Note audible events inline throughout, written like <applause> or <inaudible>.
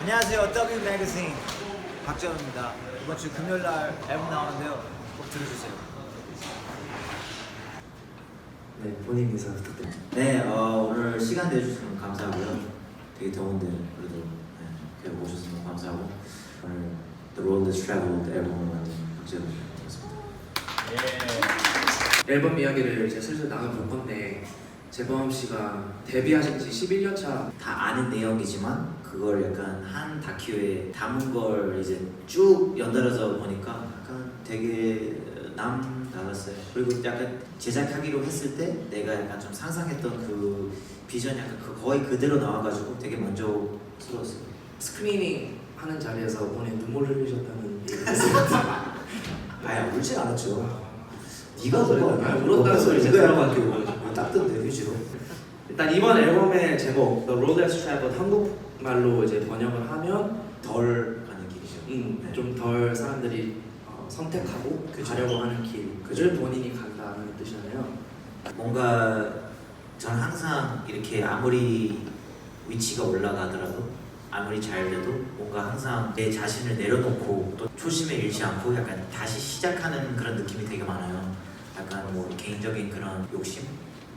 안녕하세요. W 매거진 박재원입니다. 이번 주 금요일 날 앨범 나오는데요. 꼭 들어주세요. 네, 본인 인사 부탁드립니다. 네, 어, 오늘 시간 내주셔서 너무 감사하고요. 되게 더운데 그래도 네, 오셔서 너무 감사하고 오늘 The Road Less Traveled 앨범을 만든 박재훈이었습니다. 앨범 이야기를 이제 슬슬 나눠볼 건데 재범 씨가 데뷔하신 지 11년 차 다 아는 내용이지만 그걸 약간 한 다큐에 담은 걸 이제 쭉 연달아서 보니까 약간 되게 남달랐어요. 그리고 약간 제작하기로 했을 때 내가 약간 좀 상상했던 그 비전 약간 그 거의 그대로 나와가지고 되게 만족스러웠어요. 스크리닝 하는 자리에서 본인 눈물 흘리셨다는. <laughs> 아야 울지 않았죠. 네가 소리 그거 아, 울었다는 소리 네가 제가 약간 그 딱든 데뷔죠. 일단 이번 앨범의 제목 The Road Less Traveled 한국 말로 이제 번역을 하면 덜 가는 길이죠. 음, 네. 좀덜 사람들이 어, 선택하고 그죠. 가려고 하는 길을 그죠. 본인이 간다는 뜻이잖아요. 뭔가 저는 항상 이렇게 아무리 위치가 올라가더라도 아무리 잘 돼도 뭔가 항상 내 자신을 내려놓고 또 초심을 잃지 않고 약간 다시 시작하는 그런 느낌이 되게 많아요. 약간 뭐 개인적인 그런 욕심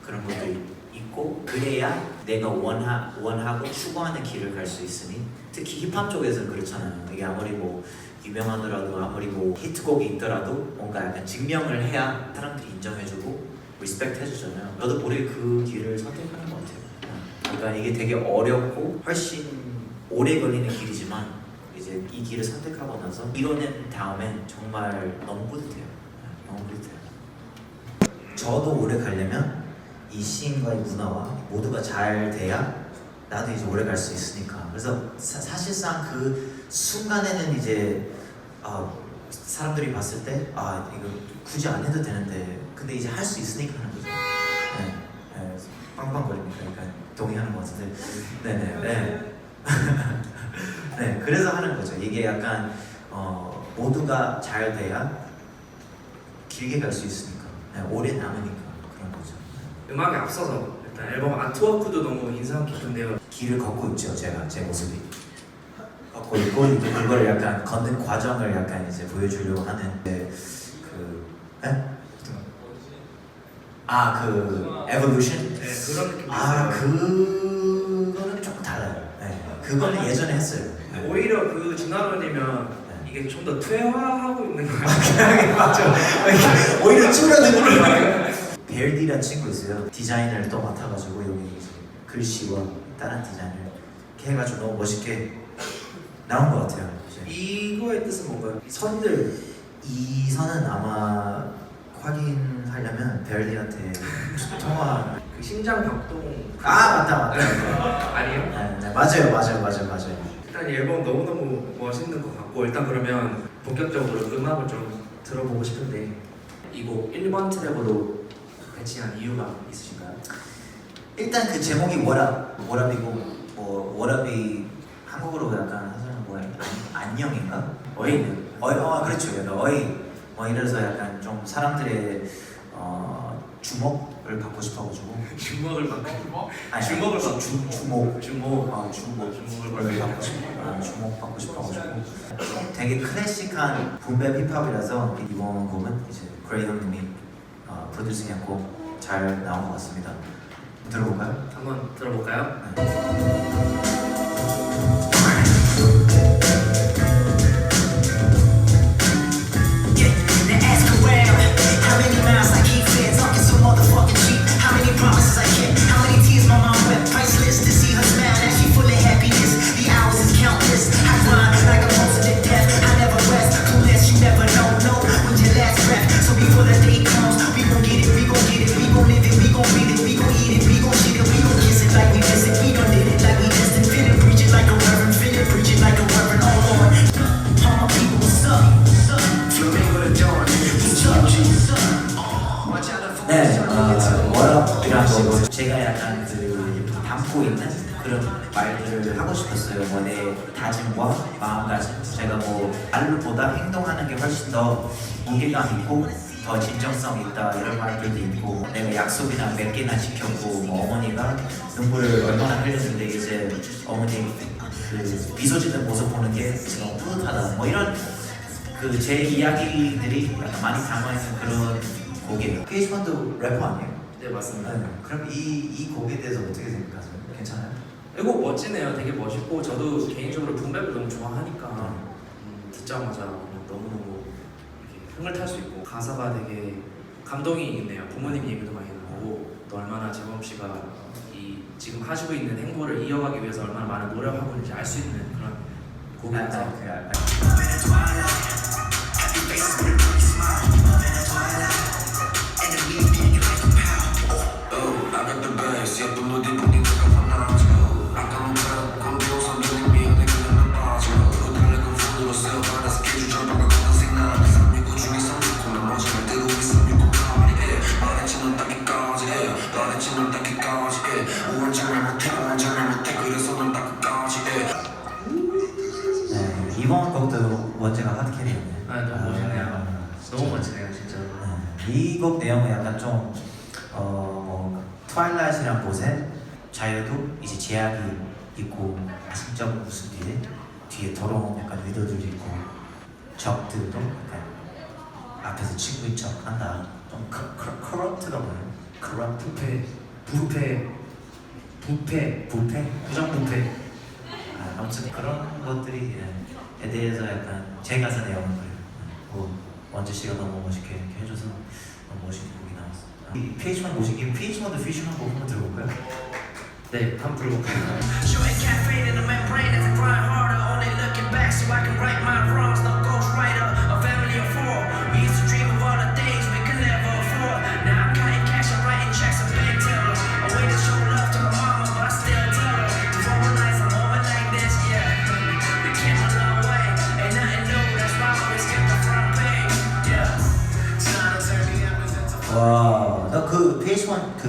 그런 것도 있고 그래야 내가 원하, 원하고 추구하는 길을 갈 수 있으니 특히 힙합 쪽에서는 그렇잖아요. 이게 아무리 뭐 유명하더라도 아무리 뭐 히트곡이 있더라도 뭔가 약간 증명을 해야 사람들이 인정해주고 리스펙트 해주잖아요. 저도 모르게 그 길을 선택하는 것 같아요. 그러니까 이게 되게 어렵고 훨씬 오래 걸리는 길이지만 이제 이 길을 선택하고 나서 이뤄낸 다음엔 정말 너무 뿌듯해요. 네, 너무 뿌듯해요. 저도 오래 가려면 이 시인과 이 문화와 모두가 잘 돼야 나도 이제 오래 갈 수 있으니까. 그래서 사, 실상그 순간에는 이제 아, 사람들이 봤을 때 아 이거 굳이 안 해도 되는데 근데 이제 할 수 있으니까 하는 거죠. 네, 네, 빵빵거립니다. 그러니까 동의하는 것 같은데. 네네. 네. <laughs> 네, 그래서 하는 거죠. 이게 약간 어, 모두가 잘 돼야 길게 갈 수 있으니까, 네, 오래 남으니까 그런 거죠. 음악에 앞서서 일단 앨범 아트워크도 너무 인상 깊은데요. 길을 걷고 있죠, 제가 제 모습이. 걷고 있고 이제 그걸 약간 걷는 과정을 약간 이제 보여주려고 하는데 그, 에? 아, 그 에볼루션. 네, 그런 느낌. 아, 그거는 조금 달라요. 네, 그거는 예전에 했어요. 네. 오히려 그 진화론이면 네. 이게 좀 더 퇴화하고 있는 거예요. 맞죠. <laughs> 오히려 쭈그러드는 거예요. 벨디란 친구 있어요. 디자인을 또 맡아가지고 여기 글씨와 다른 디자인을 이렇게 해가지고 너무 멋있게 나온 것 같아요. 이거의 뜻은 뭔가요? 이 선들 이 선은 아마 확인하려면 벨디한테 통화. <laughs> 그 심장 벽동 아 맞다 맞다. 아니에요? 네, 네, 맞아요 맞아요 맞아요 맞아요. 일단 이 앨범 너무너무 멋있는 것 같고 일단 그러면 본격적으로 음악을 좀 들어보고 싶은데 이 곡 1번 트랙으로 배치한 이유가 있으신가요? 일단 그 제목이 워랍 워랍이고 뭐 워랍이 한국어로 약간 하자면 안, 안녕인가? 어인 어이 어 그렇죠. 약간 어인 뭐 이래서 약간 좀 사람들의 어 주목을 받고 싶어가지고. <laughs> 주먹을 받고 아니, 주목을 주, 받고 주, 주목. 주목. 어 주목. 주목을 받고 싶어. 어, 주목 받고 싶어가지고. 좀 되게 클래식한 붐벨 힙합이라서 이번 곡은 이제 그레이 형님이 어, 프로듀싱 했고 잘 나온 것 같습니다 들어볼까요? 한번 들어볼까요? They <laughs> 하고 싶었어요. 뭐내 다짐과 마음가짐. 제가 뭐 말보다 행동하는 게 훨씬 더 무게감 있고 더 진정성 있다 이런 말들도 있고 내가 약속이나 몇 개나 지켰고 뭐 어머니가 눈물을 얼마나 흘렸는데 이제 어머니 그 미소 짓는 모습 보는 게 너무 뿌듯하다. 뭐 이런 그 제 이야기들이 약간 많이 담아 있는 그런 곡이에요. 케이스만도 래퍼 아니에요? 네 맞습니다. 네. 그럼 이, 이 곡에 대해서 어떻게 생각하세요? 괜찮아요? 이거 멋지네요. 되게 멋있고 저도 개인적으로 붐랩을 너무 좋아하니까 음, 듣자마자 그냥 너무너무 이렇게 흥을 탈 수 있고 가사가 되게 감동이 있네요. 부모님 얘기도 많이 나오고 또 얼마나 재범 씨가 이 지금 하시고 있는 행보를 이어가기 위해서 얼마나 많은 노력하고 있는지 알 수 있는 그런 곡이라서 아, 그, 아, Oh, I got the bass, yeah, 또어 이 곡 내용은 약간 좀 어, 뭐, 트와일라이트란 곳에 자유도 이제 제약이 있고 가슴적 무슨 뒤에 뒤에 더러운 약간 위도들이 있고 적들도 약간 앞에서 친구인 척 한다. 좀 커럽트가 뭐예요? 커럽트? 부패, 부패, 부패, 부패? 부정 부패. 아, 아무튼 그런 것들이 에 대해서 약간 제 가사 그래요. 뭐 원재 씨가 너무 멋있게 이렇게 해줘서 너무 멋있게 곡이 나왔어. 이 PH1 모시기 PH1도 퓨ዥ한 곡 한번 들어볼까요? 네, 한번 불러볼게요.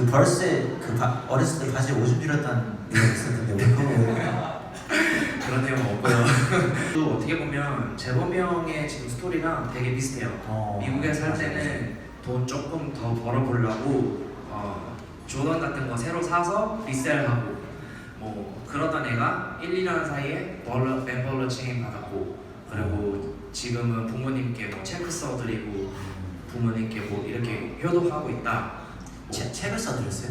그 벌스에 그 바, 어렸을 때 바지에 오줌 줄였다는 내용 있었는데 왜 그거 왜? 그런 내용 없고요. <laughs> 또 어떻게 보면 재범이 형의 지금 스토리랑 되게 비슷해요. 어, 미국에 살 맞아, 때는 돈 조금 더 벌어보려고 어, 조던 같은 거 새로 사서 리셀하고 뭐 그러던 애가 1, 2년 사이에 벌러, 엠벌러 체인 받았고 그리고 지금은 부모님께 뭐 체크 써드리고 부모님께 뭐 이렇게 효도하고 있다. 뭐 책- 책을 써드렸어요?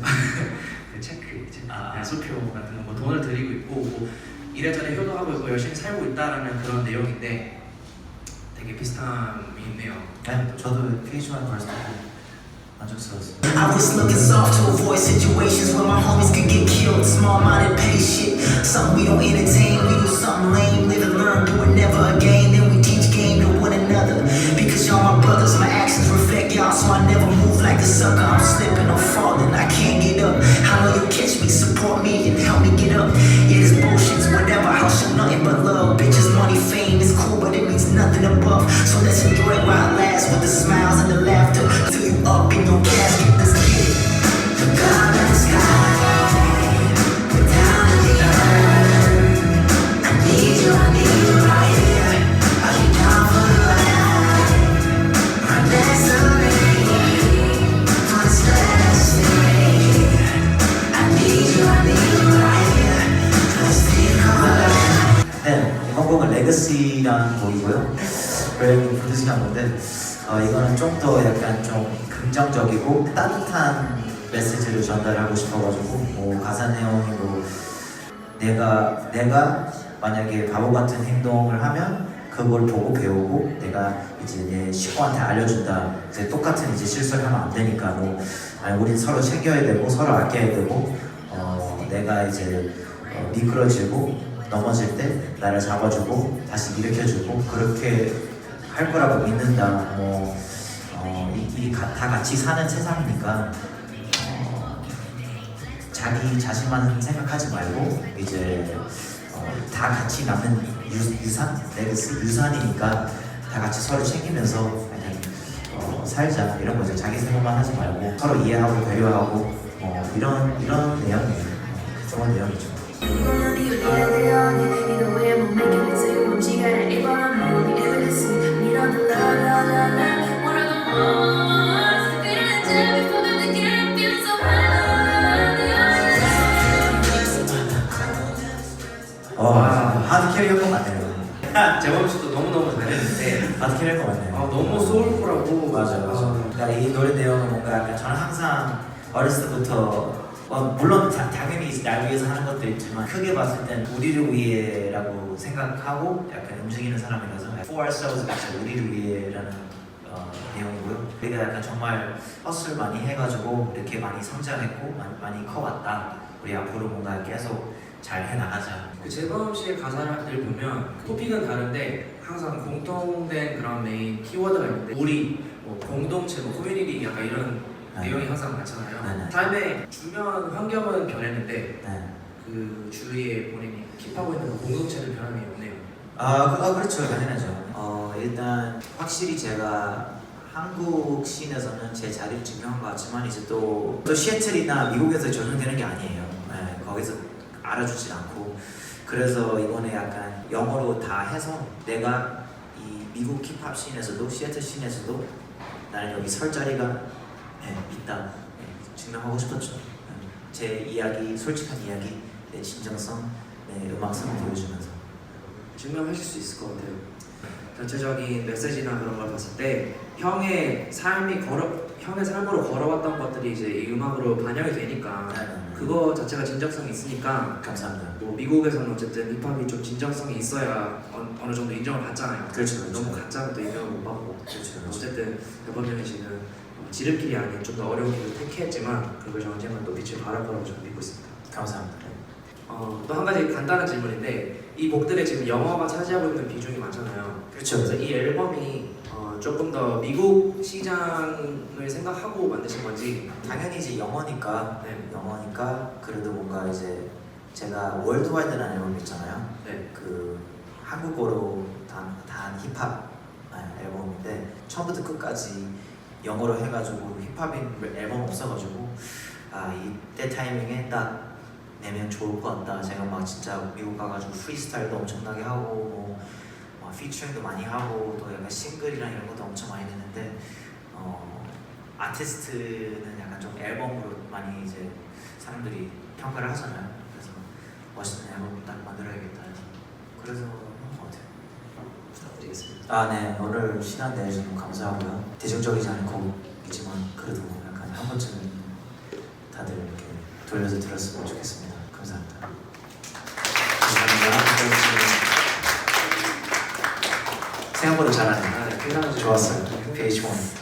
그 체크, 체크 아. 네, 수표 같은 거뭐 돈을 드리고 있고 뭐 이래저래 효도하고 있고 열심히 살고 있다라는 그런 내용인데 되게 비슷함이 있네요. 네, 저도 PH1 벌스 듣고 만족스러웠어요. I was looking soft to avoid situations where my homies could get killed. Small minded petty shit. Something we don't entertain. We do something lame. Live and learn. Do it never again. Then we teach game to one another. Because y'all my brothers. My actions reflect y'all. So I never like a sucker. I'm slipping. I'm falling. 건데 어, 이거는 좀 더 약간 좀 긍정적이고 따뜻한 메시지를 전달하고 싶어가지고 뭐 가사 내용이 뭐 내가 내가 만약에 바보 같은 행동을 하면 그걸 보고 배우고 내가 이제 내 식구한테 알려준다. 이제 똑같은 이제 실수를 하면 안 되니까 뭐 아니 우린 서로 챙겨야 되고 서로 아껴야 되고 어 내가 이제 어, 미끄러지고 넘어질 때 나를 잡아주고 다시 일으켜주고 그렇게 할 거라고 믿는다. 뭐 어, 이, 이 가- 다 같이 사는 세상이니까 어, 자기 자신만 생각하지 말고 이제 어, 다 같이 남는 유, 유산, 레거시 유산이니까 다 같이 서로 챙기면서 그냥 어, 살자 이런 거죠. 자기 생각만 하지 말고 서로 이해하고 배려하고 어, 이런 이런 내용이에요. 어, 좋은 내용이죠. 재범 씨도 너무 너무 잘했는데 바스켓 할거 맞네요. 아, 너무 소울풀하고 맞아요, 맞아요. 아, 그러니까 이 노래 내용은 뭔가 약간 저는 항상 어렸을 때부터 어, 물론 다- 당연히 날 위해서 하는 것도 있지만 크게 봤을 땐 우리를 위해라고 생각하고 약간 움직이는 사람이라서 For ourselves 같이 우리를 위해라는 어, 내용이고요. 우리가 약간 정말 헛을 많이 해가지고 이렇게 많이 성장했고 많이, 많이 커왔다. 우리 앞으로 뭔가 계속 잘 해나가자. 그 재범 씨의 가사를 보면 토픽은 다른데 항상 공통된 그런 메인 키워드가 있는데 우리, 뭐 공동체, 뭐 커뮤니티 약간 이런 네. 내용이 항상 많잖아요. 네, 네. 삶의 주변 환경은 변했는데 네. 그 주위에 본인이 킵하고 있는 그 공동체는 변함이 없네요. 아, 그, 아 그렇죠 당연하죠. 어 일단 확실히 제가 한국 씬에서는 제 자리를 증명한 것 같지만 이제 또, 또 시애틀이나 미국에서 적용되는 게 아니에요. 네, 거기서 알아주질 않고 그래서 이번에 약간 영어로 다 해서 내가 이 미국 힙합 씬에서도 시애틀 씬에서도 나는 여기 설 자리가 네, 있다 네, 증명하고 싶었죠. 네, 제 이야기, 솔직한 이야기, 내 진정성, 내 음악성을 보여주면서. 증명하실 수 있을 것 같아요. 전체적인 메시지나 그런 걸 봤을 때 형의 삶이 걸어 형의 삶으로 걸어왔던 것들이 이제 이 음악으로 반영이 되니까 그거 자체가 진정성이 있으니까 감사합니다. 뭐 미국에서는 어쨌든 힙합이 좀 진정성이 있어야 어느, 어느 정도 인정을 받잖아요. 그렇죠, 그렇죠. 너무 가짜는 또 인정을 못 받고 그렇죠, 그렇죠. 어쨌든 대범 형이 지금 어, 지름길이 아닌 좀 더 어려운 길을 택했지만 그걸 언젠가 또 빛을 발할 거라고 저는 믿고 있습니다. 감사합니다. 어, 또 한 가지 간단한 질문인데 이 곡들의 지금 영어가 차지하고 있는 비중이 많잖아요. 그렇죠. 그래서 이 앨범이 어, 조금 더 미국 시장을 생각하고 만드신 건지 당연히 이제 영어니까 네. 영어니까 그래도 뭔가 이제 제가 월드와이드라는 앨범 있잖아요. 네. 그 한국어로 단, 단 힙합 네, 앨범인데 처음부터 끝까지 영어로 해가지고 힙합인 앨범 없어가지고 아 이때 타이밍에 딱 내면 좋을 것 같다. 제가 막 진짜 미국 가가지고 프리스타일도 엄청나게 하고 뭐, 뭐 피처링도 많이 하고 또 약간 싱글이랑 이런 것도 엄청 많이 냈는데 어, 아티스트는 약간 좀 앨범으로 많이 이제 사람들이 평가를 하잖아요. 그래서 멋있는 앨범 딱 만들어야겠다 해서 그래서 한 것 같아요. 부탁드리겠습니다. 아, 네. 오늘 시간 내주셔서 너무 감사하고요. 대중적이지 않은 곡이지만 그래도 약간 한 번쯤은 다들 이렇게 돌려서 들었으면 좋겠습니다. 아, 네, 굉장히 좋았어요. 페이지 원.